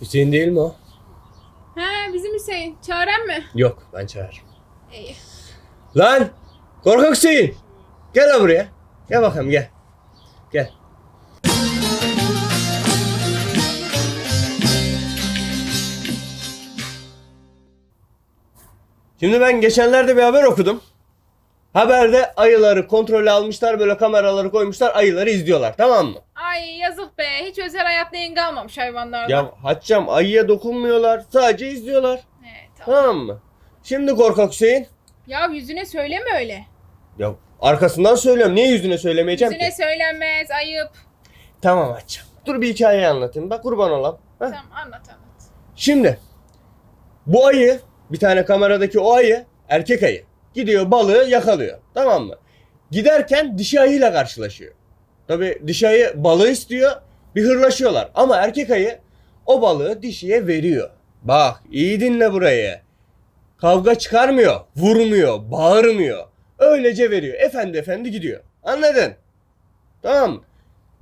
Hüseyin değil mi o? He bizim Hüseyin. Çağıran mı? Yok ben çağırırım. İyi. Lan! Korkak Hüseyin! Gel lan buraya. Gel bakalım gel. Gel. Şimdi ben geçenlerde bir haber okudum. Haberde ayıları kontrole almışlar böyle kameraları koymuşlar ayıları izliyorlar tamam mı? Ay yazık be. Hiç özel hayat neyin kalmamış hayvanlarda. Ya Haccam ayıya dokunmuyorlar sadece izliyorlar He, tamam. tamam mı? Şimdi korkak Hüseyin Ya yüzüne söyleme öyle. ya arkasından söylüyorum niye yüzüne söylemeyeceğim Yüzüne ki? söylenmez. Ayıp. Tamam Haccam dur bir hikaye anlatayım bak kurban olam. Heh. Tamam anlat anlat. Şimdi bu ayı bir tane kameradaki o ayı erkek ayı gidiyor balığı yakalıyor tamam mı? Giderken dişi ayıyla karşılaşıyor. Tabi dişi ayı balığı istiyor bir hırlaşıyorlar ama erkek ayı o balığı dişiye veriyor. Bak iyi dinle burayı. Kavga çıkarmıyor, vurmuyor, bağırmıyor. Öylece veriyor. Efendi efendi gidiyor. Anladın? Tamam?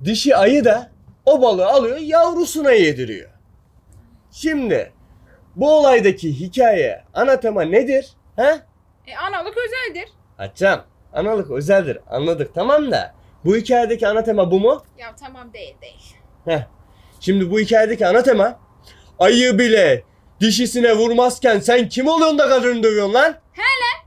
Dişi ayı da o balığı alıyor yavrusuna yediriyor. Şimdi bu olaydaki hikaye ana tema nedir? He? E analık özeldir. Açacağım. Analık özeldir. Anladık tamam da. Bu hikayedeki ana tema bu mu? Ya tamam değil değil. Heh. Şimdi bu hikayedeki ana tema ayı bile dişisine vurmazken sen kim oluyorsun da kadını dövüyorsun lan?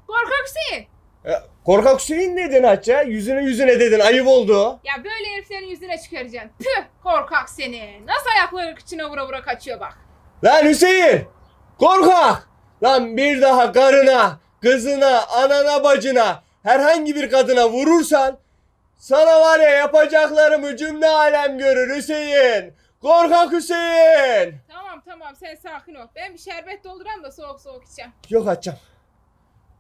Korkak Hüseyin. E, korkak Hüseyin dedin Hacca. Yüzüne yüzüne dedin. Ayıp oldu. Ya böyle heriflerin yüzüne çıkaracaksın. Püh korkak seni. Nasıl ayakları kıçına vura vura kaçıyor bak. Lan Hüseyin! Korkak! Lan bir daha karına, kızına, anana, bacına, herhangi bir kadına vurursan sana var ya yapacaklarımı cümle alem görür Hüseyin. Korkak Hüseyin! Tamam tamam sen sakin ol. Ben bir şerbet dolduram da soğuk soğuk içeceğim. Yok açacağım.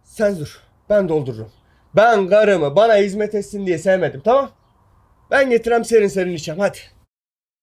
Sen dur. Ben doldururum. Ben karımı bana hizmet etsin diye sevmedim tamam? Ben getirem serin serin içeceğim hadi.